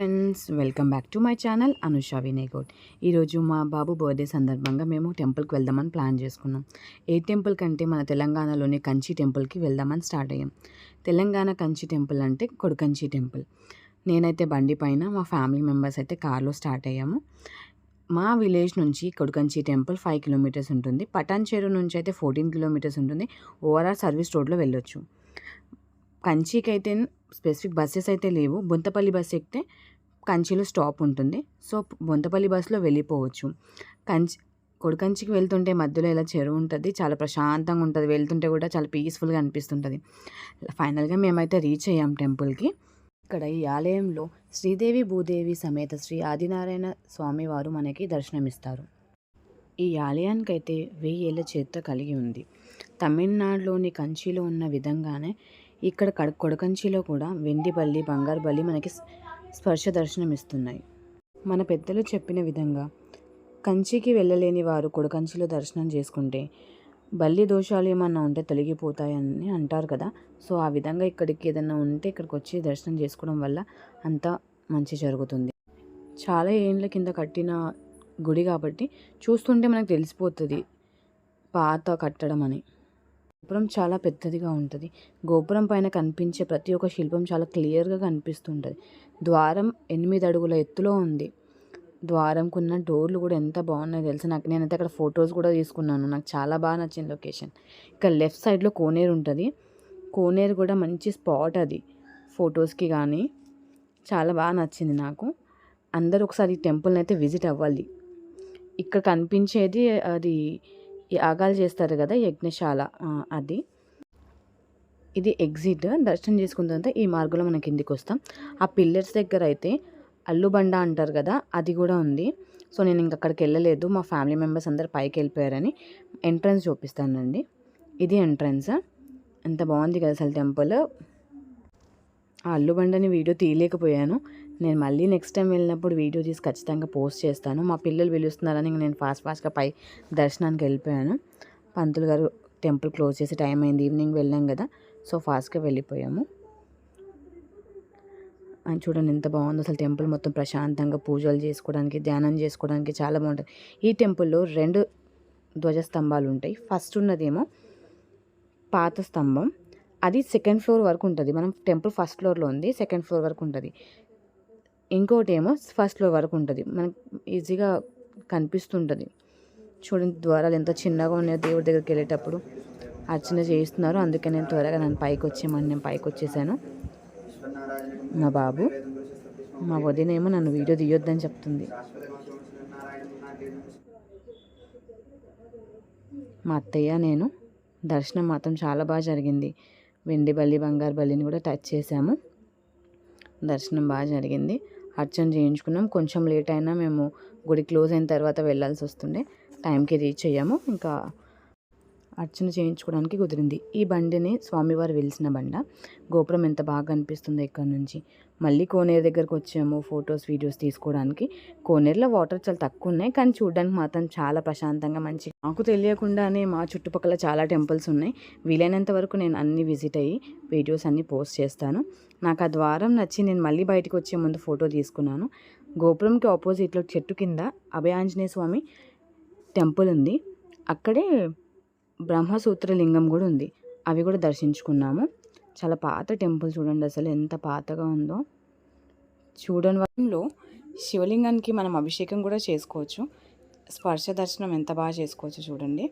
Friends welcome back to my channel Anusha వినయగౌడ్ ఈరోజు మా బాబు birthday సందర్భంగా మేము టెంపుల్కి వెళ్దామని ప్లాన్ చేసుకున్నాం. ఏ టెంపుల్ కంటే మన తెలంగాణలోని కంచి టెంపుల్కి వెళ్దామని స్టార్ట్ అయ్యాం. తెలంగాణ కంచి టెంపుల్ అంటే కొడుకంచి టెంపుల్ నేనైతే బండి పైన మా ఫ్యామిలీ మెంబర్స్ అయితే కార్లో స్టార్ట్ అయ్యాము. మా విలేజ్ నుంచి కొడుకంచి టెంపుల్ ఫైవ్ కిలోమీటర్స్ ఉంటుంది. పటాన్ చెరువు నుంచి అయితే ఫోర్టీన్ కిలోమీటర్స్ ఉంటుంది. ఓవరాల్ సర్వీస్ రోడ్లో వెళ్ళొచ్చు. కంచికి అయితే స్పెసిఫిక్ బస్సెస్ అయితే లేవు. బొంతపల్లి బస్ ఎక్కితే కంచిలో స్టాప్ ఉంటుంది. సో బొంతపల్లి బస్సులో వెళ్ళిపోవచ్చు. కంచి కొడుకంచికి వెళ్తుంటే మధ్యలో ఇలా చెరువు ఉంటుంది. చాలా ప్రశాంతంగా ఉంటుంది. వెళ్తుంటే కూడా చాలా పీస్ఫుల్గా అనిపిస్తుంటుంది. ఫైనల్గా మేమైతే రీచ్ అయ్యాం టెంపుల్కి. ఇక్కడ ఈ ఆలయంలో శ్రీదేవి భూదేవి సమేత శ్రీ ఆదినారాయణ స్వామివారు మనకి దర్శనమిస్తారు. ఈ ఆలయానికైతే వెయ్యి ఏళ్ళ చరిత్ర కలిగి ఉంది. తమిళనాడులోని కంచిలో ఉన్న విధంగానే ఇక్కడ కడ కొడకంచిలో కూడా వెండి బల్లి బంగారు బల్లి మనకి స్పర్శ దర్శనం ఇస్తున్నాయి. మన పెద్దలు చెప్పిన విధంగా కంచికి వెళ్ళలేని వారు కొడకంచిలో దర్శనం చేసుకుంటే బల్లి దోషాలు ఏమన్నా ఉంటే తొలగిపోతాయని అంటారు కదా. సో ఆ విధంగా ఇక్కడికి ఏదైనా ఉంటే ఇక్కడికి వచ్చి దర్శనం చేసుకోవడం వల్ల అంతా మంచి జరుగుతుంది. చాలా ఏండ్ల కింద కట్టిన గుడి కాబట్టి చూస్తుంటే మనకు తెలిసిపోతుంది పాత కట్టడం అని గోపురం చాలా పెద్దదిగా ఉంటుంది. గోపురం పైన కనిపించే ప్రతి ఒక్క శిల్పం చాలా క్లియర్గా కనిపిస్తుంటుంది. ద్వారం ఎనిమిది అడుగుల ఎత్తులో ఉంది. ద్వారంకున్న డోర్లు కూడా ఎంత బాగున్నాయో తెలుసు? నాకు నేనైతే అక్కడ ఫొటోస్ కూడా తీసుకున్నాను. నాకు చాలా బాగా నచ్చింది లొకేషన్. ఇక్కడ లెఫ్ట్ సైడ్లో కోనేరు ఉంటుంది. కోనేరు కూడా మంచి స్పాట్ అది. ఫొటోస్కి కానీ చాలా బాగా నచ్చింది నాకు. అందరూ ఒకసారి ఈ టెంపుల్ని అయితే విజిట్ అవ్వాలి. ఇక్కడ కనిపించేది అది యాగాలు చేస్తారు కదా యజ్ఞశాల. అది. ఇది ఎగ్జిట్. దర్శనం చేసుకున్న తర్వాత ఈ మార్గంలో మనం కిందికి వస్తాం. ఆ పిల్లర్స్ దగ్గర అయితే అల్లుబండ అంటారు కదా అది కూడా ఉంది. సో నేను ఇంక అక్కడికి వెళ్ళలేదు. మా ఫ్యామిలీ మెంబర్స్ అందరు పైకి వెళ్ళిపోయారని ఎంట్రన్స్ చూపిస్తానండి. ఇది ఎంట్రన్స్. ఎంత బాగుంది కదా అసలు టెంపుల్. ఆ అల్లుబండని వీడియో తీయలేకపోయాను. నేను మళ్ళీ నెక్స్ట్ టైం వెళ్ళినప్పుడు వీడియో తీసి ఖచ్చితంగా పోస్ట్ చేస్తాను. మా పిల్లలు పిలుస్తున్నారని నేను ఫాస్ట్ ఫాస్ట్గా పై దర్శనానికి వెళ్ళిపోయాను. పంతులు గారు టెంపుల్ క్లోజ్ చేసి టైం అయింది. ఈవినింగ్ వెళ్ళాం కదా. సో ఫాస్ట్గా వెళ్ళిపోయాము. అని చూడండి ఎంత బాగుందో. అసలు టెంపుల్ మొత్తం ప్రశాంతంగా పూజలు చేసుకోవడానికి ధ్యానం చేసుకోవడానికి చాలా బాగుంటుంది. ఈ టెంపుల్లో రెండు ధ్వజస్తంభాలు ఉంటాయి. ఫస్ట్ ఉన్నదేమో పాత స్తంభం. అది సెకండ్ ఫ్లోర్ వరకు ఉంటుంది. మనం టెంపుల్ ఫస్ట్ ఫ్లోర్లో ఉంది సెకండ్ ఫ్లోర్ వరకు ఉంటుంది. ఇంకోటి ఏమో ఫస్ట్ ఫ్లోర్ వరకు ఉంటుంది. మనకు ఈజీగా కనిపిస్తుంటుంది. చూడండి ద్వారాలు ఎంత చిన్నగా ఉన్నాయో దేవుడి దగ్గరికి వెళ్ళేటప్పుడు. అర్చన చేయిస్తున్నారు. అందుకే నేను త్వరగా నన్ను పైకి వచ్చేయమని నేను పైకి వచ్చేసాను. మా బాబు మా వదినేమో నన్ను వీడియో తీయొద్దని చెప్తుంది. మా అత్తయ్య నేను దర్శనం మాత్రం చాలా బాగా జరిగింది. వెండి బల్లి బంగారు బల్లిని కూడా టచ్ చేసాము దర్శనం బాగా జరిగింది. అర్చన చేయించుకున్నాం. కొంచెం లేట్ అయినా మేము గుడి క్లోజ్ అయిన తర్వాత వెళ్ళాల్సి వస్తుండే. టైంకి రీచ్ అయ్యాము. ఇంకా అర్చన చేయించుకోవడానికి కుదిరింది. ఈ బండిని స్వామివారు వెలిసిన బండ. గోపురం ఎంత బాగా అనిపిస్తుందో ఇక్కడ నుంచి. మళ్ళీ కోనేరు దగ్గరకు వచ్చాము. ఫొటోస్ వీడియోస్ తీసుకోవడానికి. కోనేరులో వాటర్ చాలా తక్కువ ఉన్నాయి. కానీ చూడడానికి మాత్రం చాలా ప్రశాంతంగా మంచి నాకు తెలియకుండానే మా చుట్టుపక్కల చాలా టెంపుల్స్ ఉన్నాయి. వీలైనంత వరకు నేను అన్ని విజిట్ అయ్యి వీడియోస్ అన్నీ పోస్ట్ చేస్తాను. నాకు ఆ ద్వారం నచ్చి నేను మళ్ళీ బయటకు వచ్చే ముందు ఫోటో తీసుకున్నాను. గోపురంకి ఆపోజిట్లో చెట్టు కింద అభయాంజనేయ స్వామి టెంపుల్ ఉంది. అక్కడే బ్రహ్మసూత్ర లింగం కూడా ఉంది. అవి కూడా దర్శించుకున్నాము. చాలా పాత టెంపుల్ చూడండి అసలు ఎంత పాతగా ఉందో. చూడని వాటిలో శివలింగానికి మనం అభిషేకం కూడా చేసుకోవచ్చు. స్పర్శ దర్శనం ఎంత బాగా చేసుకోవచ్చు చూడండి.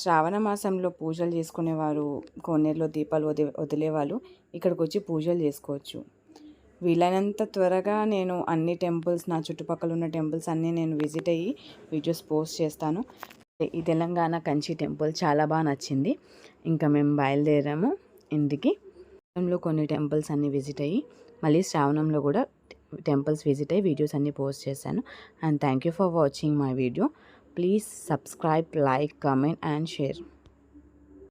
శ్రావణ మాసంలో పూజలు చేసుకునేవారు కోనేరులో దీపాలు వది వదిలేవాళ్ళు ఇక్కడికి వచ్చి పూజలు చేసుకోవచ్చు. వీలైనంత త్వరగా నేను అన్ని టెంపుల్స్ నా చుట్టుపక్కల ఉన్న టెంపుల్స్ అన్నీ నేను విజిట్ అయ్యి వీడియోస్ పోస్ట్ చేస్తాను. ఈ తెలంగాణ కంచి టెంపుల్ చాలా బాగా నచ్చింది. ఇంకా మేము బయలుదేరాము ఇంటికి. కొన్ని టెంపుల్స్ అన్నీ విజిట్ అయ్యి మళ్ళీ శ్రావణంలో కూడా టెంపుల్స్ విజిట్ అయ్యి వీడియోస్ అన్నీ పోస్ట్ చేశాను. And thank you for watching my video. Please subscribe like comment and share.